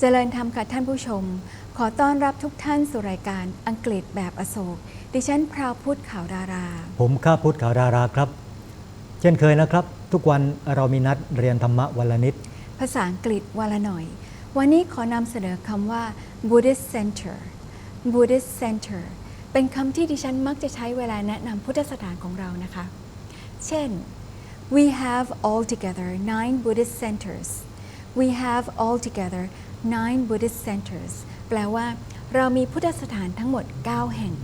เจริญธรรมค่ะท่านผู้ชม ขอต้อนรับทุกท่านสู่รายการอังกฤษแบบอโศก ดิฉันพราวพุทธข่าวดารา ผมข้าพุทธขาวดาราครับ เช่นเคยนะครับ ทุกวันเรามีนัดเรียนธรรมะวันละนิด ภาษาอังกฤษวันละหน่อย วันนี้ขอนำเสนอคำว่า Buddhist Center Buddhist Center เป็นคำที่ดิฉันมักจะใช้เวลาแนะนำพุทธสถานของเรานะคะ เช่น we have altogether nine Buddhist centers we have altogether nine Buddhist centers แปลว่า เรามีพุทธสถานทั้งหมด 9 แห่ง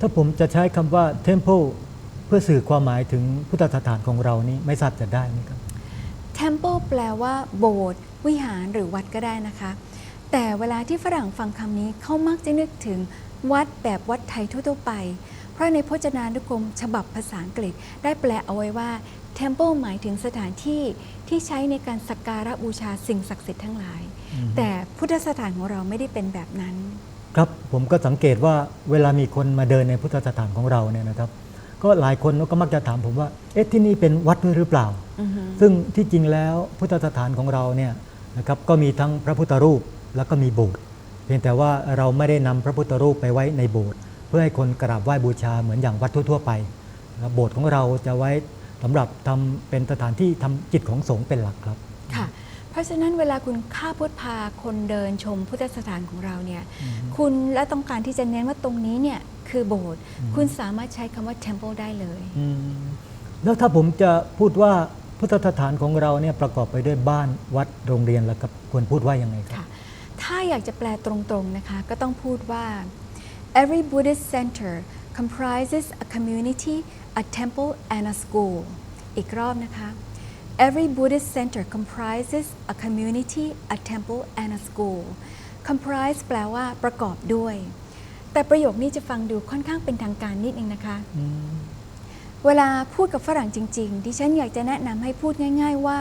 ถ้าผมจะใช้คำว่า temple เพื่อสื่อความหมายถึงพุทธสถานของเรานี่ไม่ทราบจะได้ไหมครับ Temple แปลว่าโบสถ์วิหารหรือวัดก็ได้นะคะ แต่เวลาที่ฝรั่งฟังคำนี้เขามักจะนึกถึงวัดแบบวัดไทยทั่วๆไป เพราะในพจนานุกรมฉบับภาษาอังกฤษ ได้แปลเอาไว้ว่า Temple หมายถึงสถานที่ที่ใช้ในการสักการะบูชาสิ่งศักดิ์สิทธิ์ทั้งหลายอืมแต่พุทธสถานของเราไม่ได้เป็นแบบนั้น ครับผมก็สังเกตว่าเวลามีคนมาเดินในพุทธสถานของเราเนี่ยนะครับ ก็หลายคนก็มักจะถามผมว่าเอ๊ะที่นี่เป็นวัดด้วยหรือเปล่าอือฮึซึ่งที่จริงแล้วพุทธสถานของเราเนี่ยนะครับก็มีทั้งพระพุทธรูปแล้วก็มีโบสถ์เพียงแต่ว่าเราไม่ได้นำพระพุทธรูปไปไว้ในโบสถ์เพื่อให้คนกราบไหว้บูชาเหมือนอย่างวัดทั่วๆไปนะครับโบสถ์ของเราจะไว้ สำหรับทำเป็นสถานที่ทำจิตของสงฆ์เป็นหลักครับ ค่ะ เพราะฉะนั้นเวลาคุณข้าพุทธพาคนเดินชมพุทธสถานของเราเนี่ย คุณและต้องการที่จะเน้นว่าตรงนี้เนี่ยคือโบสถ์อืมคุณสามารถใช้คำว่า temple ได้เลยอืมแล้วถ้าผมจะพูดว่าพุทธสถานของเราเนี่ยประกอบไปด้วยบ้านวัดโรงเรียนแล้วกับควรพูดว่ายังไงครับค่ะถ้าอยากจะแปลตรงๆนะคะ ก็ต้องพูดว่า every Buddhist center comprises a community a temple and a school อีกรอบนะคะ every Buddhist center comprises a community a temple and a school comprise แปลว่าประกอบด้วย แต่ประโยคนี้จะฟังดูค่อนข้างเป็นทางการนิดนึงนะคะอืมเวลาพูดกับฝรั่งจริง ๆ ดิฉันอยากจะแนะนำให้พูดง่าย ๆว่า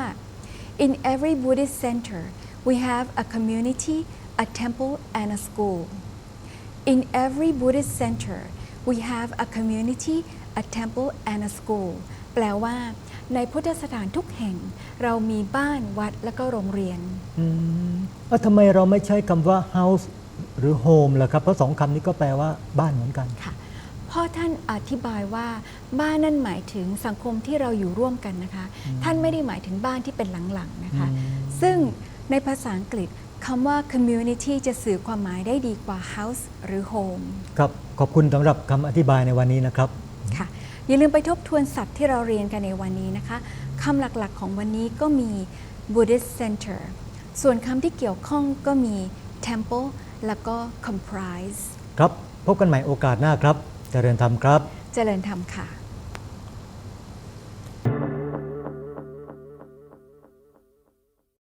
in every Buddhist center we have a community a temple and a school in every Buddhist center we have a community a temple and a school แปลว่า ในพุทธสถานทุกแห่ง เรามีบ้านวัดและก็โรงเรียนอืมแล้วทำไมเราไม่ใช้คำว่า house หรือ home ล่ะครับ เพราะสองคำนี้ก็แปลว่าบ้านเหมือนกัน ค่ะพ่อท่านอธิบายว่าบ้านนั่นหมายถึงสังคมที่เราอยู่ร่วมกันนะคะ ท่านไม่ได้หมายถึงบ้านที่เป็นหลังๆนะคะ อืม ซึ่งในภาษาอังกฤษ คำว่า community จะสื่อความหมายได้ดีกว่า house หรือ home ครับ ขอบคุณสำหรับคำอธิบายในวันนี้นะครับ ค่ะ อย่าลืมไปทบทวนศัพท์ที่เราเรียนกันในวันนี้นะคะคำหลักๆของวันนี้ก็มี Buddhist center ส่วนคำที่เกี่ยวข้องก็มี temple แล้วก็ comprise ครับ พบกันใหม่โอกาสหน้าครับเจริญธรรมครับเจริญธรรมค่ะ